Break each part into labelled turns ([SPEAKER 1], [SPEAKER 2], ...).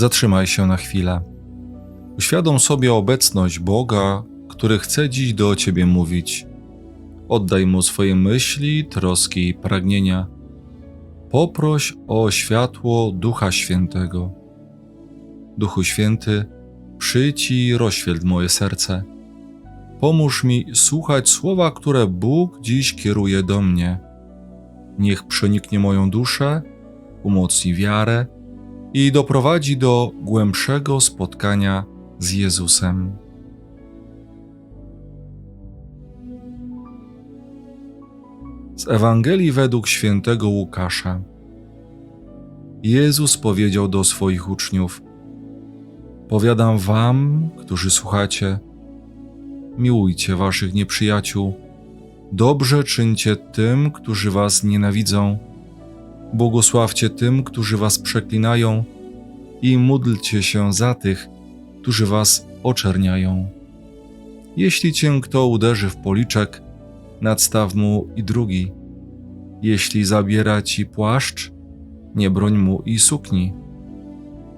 [SPEAKER 1] Zatrzymaj się na chwilę. Uświadom sobie obecność Boga, który chce dziś do Ciebie mówić. Oddaj Mu swoje myśli, troski i pragnienia. Poproś o światło Ducha Świętego. Duchu Święty, przyjdź i rozświetl moje serce. Pomóż mi słuchać słowa, które Bóg dziś kieruje do mnie. Niech przeniknie moją duszę, umocni wiarę i doprowadzi do głębszego spotkania z Jezusem. Z Ewangelii według świętego Łukasza. Jezus powiedział do swoich uczniów: Powiadam wam, którzy słuchacie, miłujcie waszych nieprzyjaciół, dobrze czyńcie tym, którzy was nienawidzą, błogosławcie tym, którzy was przeklinają i módlcie się za tych, którzy was oczerniają. Jeśli cię kto uderzy w policzek, nadstaw mu i drugi. Jeśli zabiera ci płaszcz, nie broń mu i sukni.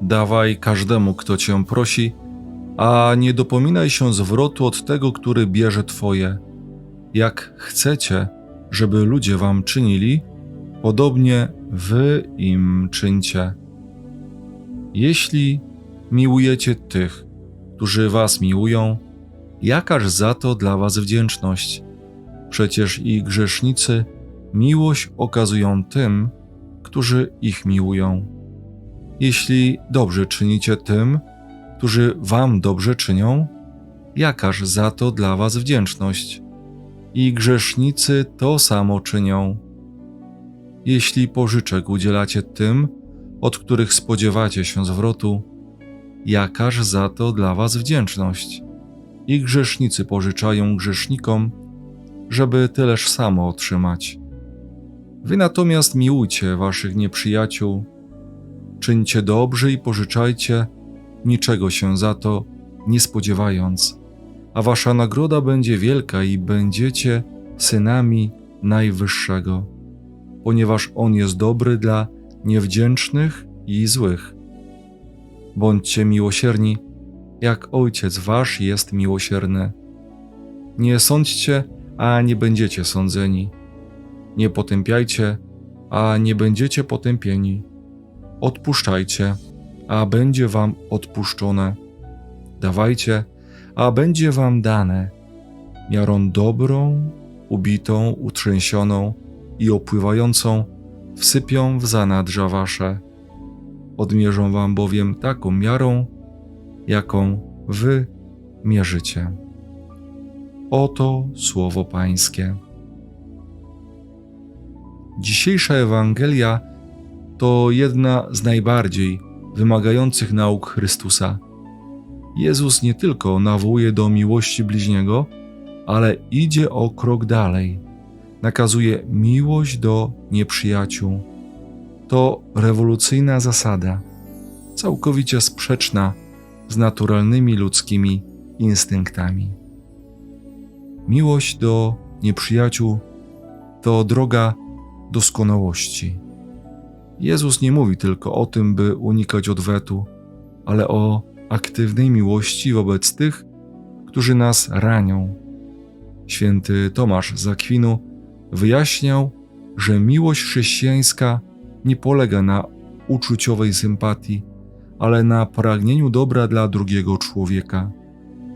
[SPEAKER 1] Dawaj każdemu, kto cię prosi, a nie dopominaj się zwrotu od tego, który bierze twoje. Jak chcecie, żeby ludzie wam czynili, podobnie wy im czyńcie. Jeśli miłujecie tych, którzy was miłują, jakaż za to dla was wdzięczność? Przecież i grzesznicy miłość okazują tym, którzy ich miłują. Jeśli dobrze czynicie tym, którzy wam dobrze czynią, jakaż za to dla was wdzięczność? I grzesznicy to samo czynią. Jeśli pożyczek udzielacie tym, od których spodziewacie się zwrotu, jakaż za to dla was wdzięczność? I grzesznicy pożyczają grzesznikom, żeby tyleż samo otrzymać. Wy natomiast miłujcie waszych nieprzyjaciół, czyńcie dobrze i pożyczajcie, niczego się za to nie spodziewając, a wasza nagroda będzie wielka i będziecie synami Najwyższego, ponieważ On jest dobry dla niewdzięcznych i złych. Bądźcie miłosierni, jak Ojciec Wasz jest miłosierny. Nie sądźcie, a nie będziecie sądzeni. Nie potępiajcie, a nie będziecie potępieni. Odpuszczajcie, a będzie wam odpuszczone. Dawajcie, a będzie wam dane. Miarą dobrą, ubitą, utrzęsioną i opływającą wsypią w zanadrza wasze. Odmierzą wam bowiem taką miarą, jaką wy mierzycie. Oto słowo Pańskie. Dzisiejsza Ewangelia to jedna z najbardziej wymagających nauk Chrystusa. Jezus nie tylko nawołuje do miłości bliźniego, ale idzie o krok dalej. Nakazuje miłość do nieprzyjaciół. To rewolucyjna zasada, całkowicie sprzeczna z naturalnymi ludzkimi instynktami. Miłość do nieprzyjaciół to droga doskonałości. Jezus nie mówi tylko o tym, by unikać odwetu, ale o aktywnej miłości wobec tych, którzy nas ranią. Święty Tomasz z Akwinu wyjaśniał, że miłość chrześcijańska nie polega na uczuciowej sympatii, ale na pragnieniu dobra dla drugiego człowieka,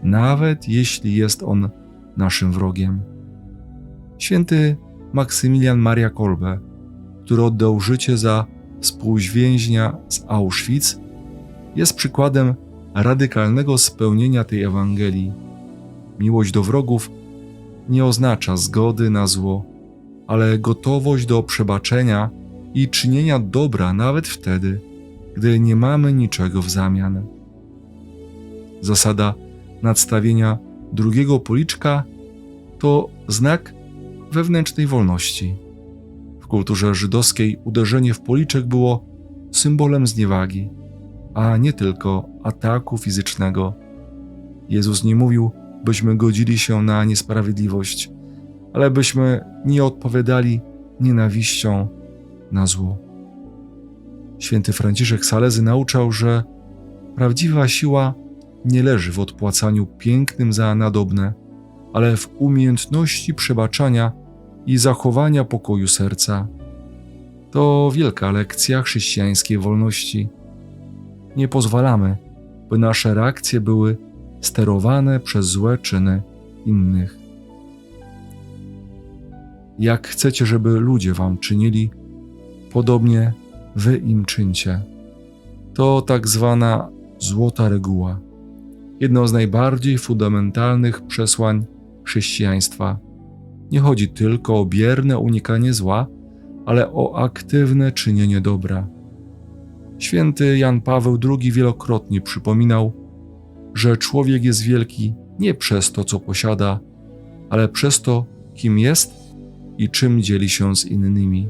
[SPEAKER 1] nawet jeśli jest on naszym wrogiem. Święty Maksymilian Maria Kolbe, który oddał życie za współwięźnia z Auschwitz, jest przykładem radykalnego spełnienia tej Ewangelii. Miłość do wrogów nie oznacza zgody na zło, ale gotowość do przebaczenia i czynienia dobra nawet wtedy, gdy nie mamy niczego w zamian. Zasada nadstawienia drugiego policzka to znak wewnętrznej wolności. W kulturze żydowskiej uderzenie w policzek było symbolem zniewagi, a nie tylko ataku fizycznego. Jezus nie mówił, byśmy godzili się na niesprawiedliwość, ale byśmy nie odpowiadali nienawiścią na zło. Święty Franciszek Salezy nauczał, że Prawdziwa siła nie leży w odpłacaniu pięknym za nadobne, ale w umiejętności przebaczania i zachowania pokoju serca. To wielka lekcja chrześcijańskiej wolności. Nie pozwalamy, by nasze reakcje były sterowane przez złe czyny innych. Jak chcecie, żeby ludzie wam czynili, podobnie wy im czyńcie. To tak zwana złota reguła. Jedno z najbardziej fundamentalnych przesłań chrześcijaństwa. Nie chodzi tylko o bierne unikanie zła, ale o aktywne czynienie dobra. Święty Jan Paweł II wielokrotnie przypominał, że człowiek jest wielki nie przez to, co posiada, ale przez to, kim jest i czym dzieli się z innymi.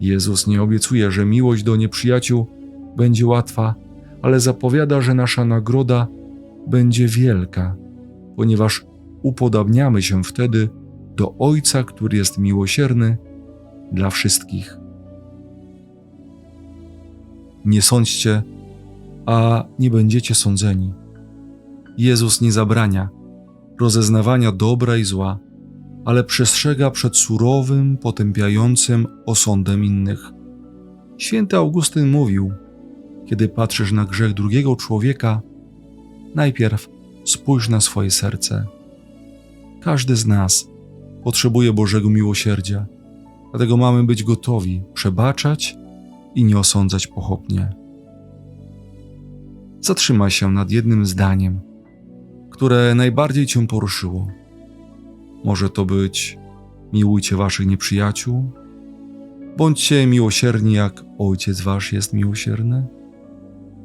[SPEAKER 1] Jezus nie obiecuje, że miłość do nieprzyjaciół będzie łatwa, ale zapowiada, że nasza nagroda będzie wielka, ponieważ upodabniamy się wtedy do Ojca, który jest miłosierny dla wszystkich. Nie sądźcie, a nie będziecie sądzeni. Jezus nie zabrania rozeznawania dobra i zła, ale przestrzega przed surowym, potępiającym osądem innych. Święty Augustyn mówił: Kiedy patrzysz na grzech drugiego człowieka, najpierw spójrz na swoje serce. Każdy z nas potrzebuje Bożego miłosierdzia, dlatego mamy być gotowi przebaczać i nie osądzać pochopnie. Zatrzymaj się nad jednym zdaniem, które najbardziej cię poruszyło. Może to być miłujcie waszych nieprzyjaciół, bądźcie miłosierni, jak Ojciec wasz jest miłosierny.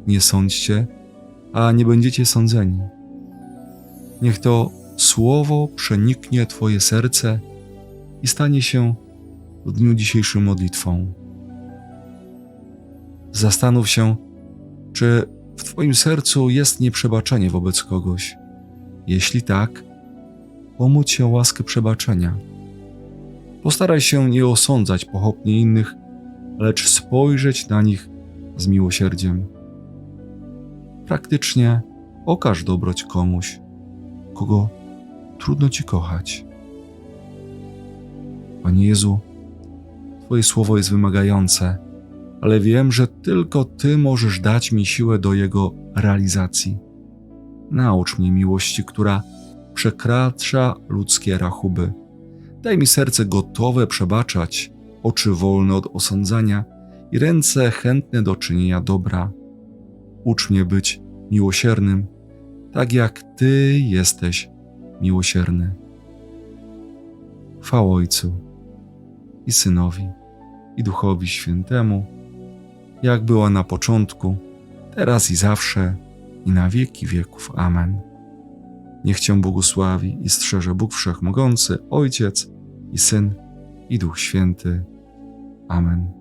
[SPEAKER 1] Nie sądźcie, a nie będziecie sądzeni. Niech to słowo przeniknie Twoje serce i stanie się w dniu dzisiejszym modlitwą. Zastanów się, czy w Twoim sercu jest nieprzebaczenie wobec kogoś. Jeśli tak, pomóc się o łaskę przebaczenia. Postaraj się nie osądzać pochopnie innych, lecz spojrzeć na nich z miłosierdziem. Praktycznie okaż dobroć komuś, kogo trudno ci kochać. Panie Jezu, Twoje słowo jest wymagające, ale wiem, że tylko Ty możesz dać mi siłę do jego realizacji. Naucz mnie miłości, która przekracza ludzkie rachuby. Daj mi serce gotowe przebaczać, oczy wolne od osądzania i ręce chętne do czynienia dobra. Ucz mnie być miłosiernym, tak jak Ty jesteś miłosierny. Chwała Ojcu i Synowi i Duchowi Świętemu, jak była na początku, teraz i zawsze, i na wieki wieków. Amen. Niech Cię błogosławi i strzeże Bóg Wszechmogący, Ojciec i Syn i Duch Święty. Amen.